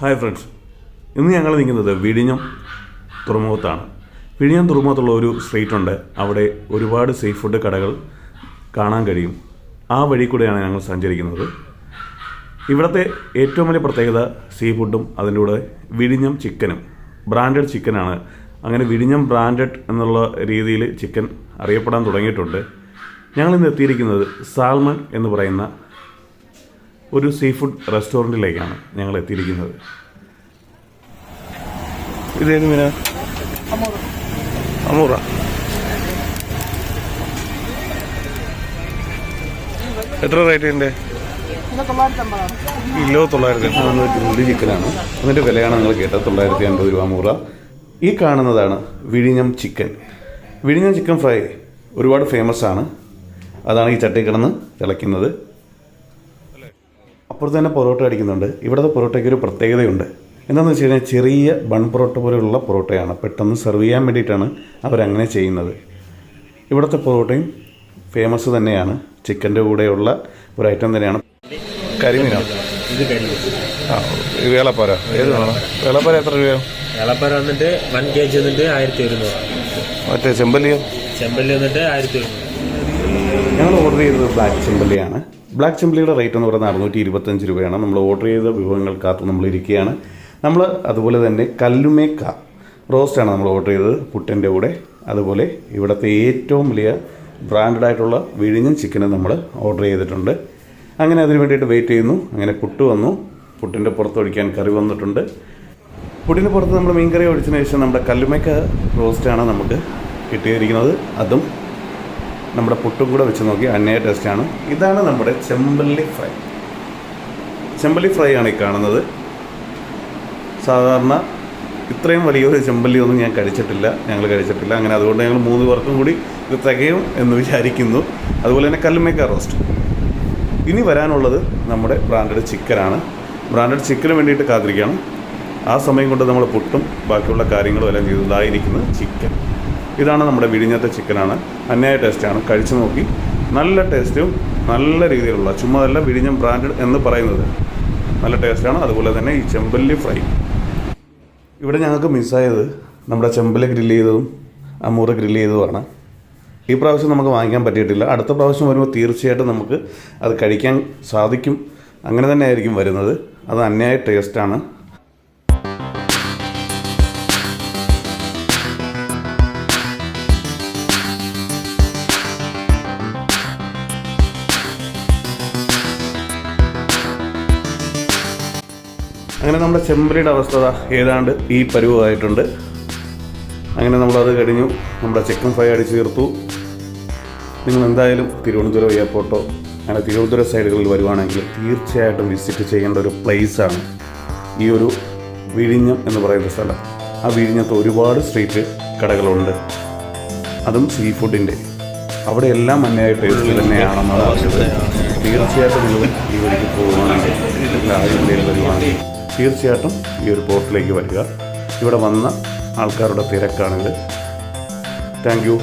Hi friends ഇന്ന് ഞങ്ങൾ നിൽക്കുന്നത് വിഴിഞ്ഞം തുറമുഖത്താണ്. വിഴിഞ്ഞം തുറമുഖത്തുള്ള ഒരു സ്ട്രീറ്റ് ഉണ്ട്. അവിടെ ഒരുപാട് സീ ഫുഡ് കടകൾ കാണാൻ കഴിയും. ആ വഴി കൂടെയാണ് ഞങ്ങൾ സഞ്ചരിക്കുന്നത്. ഇവിടുത്തെ ഏറ്റവും വലിയ പ്രത്യേകത സീ ഫുഡും അതിന്റെ കൂടെ വിഴിഞ്ഞം ചിക്കനും ബ്രാൻഡഡ് ചിക്കനാണ് അങ്ങനെ വിഴിഞ്ഞം ബ്രാൻഡഡ് എന്നുള്ള രീതിയിൽ ചിക്കൻ അറിയപ്പെടാൻ തുടങ്ങിയിട്ടുണ്ട്. ഞങ്ങൾ ഇന്ന് എത്തിയിരിക്കുന്നത് സാൽമൺ എന്ന് പറയുന്ന ഒരു സീ ഫുഡ് റെസ്റ്റോറന്റിലേക്കാണ് ഞങ്ങൾ എത്തിയിരിക്കുന്നത്. ഇതേത് മീന? അമൂറ. എത്ര റേറ്റ് ഉണ്ട്? കിലോ തൊള്ളായിരത്തി നാനൂറ്റി ഉള്ളി ചിക്കനാണ്. അതിന്റെ വിലയാണ് നിങ്ങൾ കേട്ടത് തൊള്ളായിരത്തി അൻപത് രൂപ മൂറ ഈ കാണുന്നതാണ് വിഴിഞ്ഞം ചിക്കൻ. വിഴിഞ്ഞം ചിക്കൻ ഫ്രൈ ഒരുപാട് ഫേമസ് ആണ്. അതാണ് ഈ ചട്ടി കിടന്ന് തിളയ്ക്കുന്നത്. അപ്പുറത്ത് തന്നെ പൊറോട്ട അടിക്കുന്നുണ്ട്. ഇവിടുത്തെ പൊറോട്ടയ്ക്ക് ഒരു പ്രത്യേകതയുണ്ട്. എന്താണെന്ന് വെച്ച് കഴിഞ്ഞാൽ ചെറിയ ബൺ പൊറോട്ട പോലെയുള്ള പൊറോട്ടയാണ്. പെട്ടെന്ന് സെർവ് ചെയ്യാൻ വേണ്ടിയിട്ടാണ് അവരങ്ങനെ ചെയ്യുന്നത്. ഇവിടുത്തെ പൊറോട്ടയും ഫേമസ് തന്നെയാണ്. ചിക്കന്റെ കൂടെയുള്ള ഒരു ഐറ്റം തന്നെയാണ്. കരിമീനോ? ആ വേളപ്പാര ഏത് വേണം? വേളപ്പാര എത്ര രൂപയോ? വേളപ്പര വന്നിട്ട് വൺ കെ ജി വന്നിട്ട് ആയിരത്തി ഒരുന്നൂറ്. മറ്റേ ചെമ്പല്ലിയോ? ചെമ്പല്ലി വന്നിട്ട് ആയിരത്തി ഒരുന്നൂറ്. ഞങ്ങൾ ഓർഡർ ചെയ്തത് ബ്ലാക്ക് ചെമ്പല്ലിയാണ് ബ്ലാക്ക് ചെമ്പല്ലിയുടെ റേറ്റ് എന്ന് പറയുന്നത് അറുന്നൂറ്റി ഇരുപത്തഞ്ച് രൂപയാണ്. നമ്മൾ ഓർഡർ ചെയ്ത വിഭവങ്ങൾക്കകത്ത് നമ്മൾ ഇരിക്കുകയാണ്. നമ്മൾ അതുപോലെ തന്നെ കല്ലുമേക്ക റോസ്റ്റാണ് നമ്മൾ ഓർഡർ ചെയ്തത് പുട്ടിന്റെ കൂടെ. അതുപോലെ ഇവിടുത്തെ ഏറ്റവും വലിയ ബ്രാൻഡഡ് ആയിട്ടുള്ള വിഴിഞ്ഞൻ ചിക്കനും നമ്മൾ ഓർഡർ ചെയ്തിട്ടുണ്ട്. അങ്ങനെ അതിന് വേണ്ടിയിട്ട് വെയിറ്റ് ചെയ്യുന്നു. അങ്ങനെ പുട്ട് വന്നു. പുട്ടിന്റെ പുറത്ത് ഒഴിക്കാൻ കറി വന്നിട്ടുണ്ട്. പുട്ടിന്റെ പുറത്ത് നമ്മൾ മീൻകറി ഒഴിച്ചതിന് ശേഷം നമ്മുടെ കല്ലുമേക്ക റോസ്റ്റാണ് നമുക്ക് കിട്ടിയിരിക്കുന്നത്. അതും നമ്മുടെ പുട്ടും കൂടെ വെച്ച് നോക്കി അന്നയ ടേസ്റ്റാണ്. ഇതാണ് നമ്മുടെ ചെമ്പല്ലി ഫ്രൈ. ചെമ്പല്ലി ഫ്രൈ ആണ് ഈ കാണുന്നത്. സാധാരണ ഇത്രയും വലിയൊരു ചെമ്പല്ലി ഒന്നും ഞാൻ കഴിച്ചിട്ടില്ല. ഞങ്ങൾ കഴിച്ചിട്ടില്ല. അങ്ങനെ അതുകൊണ്ട് ഞങ്ങൾ മൂന്ന് പേർക്കും കൂടി ഇത് തികയും എന്ന് വിചാരിക്കുന്നു. അതുപോലെ തന്നെ കല്ലുമേക്ക റോസ്റ്റ്. ഇനി വരാനുള്ളത് നമ്മുടെ ബ്രാൻഡഡ് ചിക്കനാണ്. ബ്രാൻഡഡ് ചിക്കന് വേണ്ടിയിട്ട് കാത്തിരിക്കുകയാണ്. ആ സമയം കൊണ്ട് നമ്മൾ പുട്ടും ബാക്കിയുള്ള കാര്യങ്ങളും എല്ലാം ചെയ്തതായിരിക്കുന്നത് ചിക്കൻ. ഇതാണ് നമ്മുടെ വിഴിഞ്ഞത്തെ ചിക്കനാണ്. അന്യായ ടേസ്റ്റാണ് കഴിച്ചു നോക്കി. നല്ല ടേസ്റ്റും നല്ല രീതിയിലുള്ള ചുമ്മാ അല്ല വിഴിഞ്ഞം ബ്രാൻഡഡ് എന്ന് പറയുന്നത്. നല്ല ടേസ്റ്റാണ് അതുപോലെ തന്നെ ഈ ചെമ്പല്ലി ഫ്രൈ ഇവിടെ ഞങ്ങൾക്ക് മിസ്സായത് നമ്മുടെ ചെമ്പൽ ഗ്രില്ല് ചെയ്തതും അമൂറ് ഗ്രില്ല് ചെയ്തതുമാണ്. ഈ പ്രാവശ്യം നമുക്ക് വാങ്ങിക്കാൻ പറ്റിയിട്ടില്ല. അടുത്ത പ്രാവശ്യം വരുമ്പോൾ തീർച്ചയായിട്ടും നമുക്ക് അത് കഴിക്കാൻ സാധിക്കും. അങ്ങനെ തന്നെ ആയിരിക്കും വരുന്നത്. അത് അന്യായ ടേസ്റ്റാണ് അങ്ങനെ നമ്മുടെ ചെമ്പരിയുടെ അവസ്ഥ ഏതാണ്ട് ഈ പരുവമായിട്ടുണ്ട്. അങ്ങനെ നമ്മളത് കഴിഞ്ഞു. നമ്മുടെ ചിക്കൻ ഫ്രൈ അടിച്ചു തീർത്തു. നിങ്ങൾ എന്തായാലും തിരുവനന്തപുരം എയർപോർട്ടോ അങ്ങനെ തിരുവനന്തപുരം സൈഡുകളിൽ വരുവാണെങ്കിൽ തീർച്ചയായിട്ടും വിസിറ്റ് ചെയ്യേണ്ട ഒരു പ്ലേസാണ് ഈ ഒരു വിഴിഞ്ഞം എന്ന് പറയുന്ന സ്ഥലം. ആ വിഴിഞ്ഞത്ത് ഒരുപാട് സ്ട്രീറ്റ് കടകളുണ്ട്. അതും സീ ഫുഡിന്റെ അവിടെ എല്ലാം മഞ്ഞയായിട്ട് ടേസ്റ്റ് തന്നെയാണെന്നാണ് പറഞ്ഞത് തീർച്ചയായിട്ടും നിങ്ങൾ ഈ വഴിക്ക് പോകുവാണെങ്കിൽ ആഴ്ചയിൽ വരുവാണെങ്കിൽ തീർച്ചയായിട്ടും ഈ ഒരു പോർട്ടിലേക്ക് വരിക. ഇവിടെ വന്ന ആൾക്കാരുടെ തിരക്കാണിത്. Thank you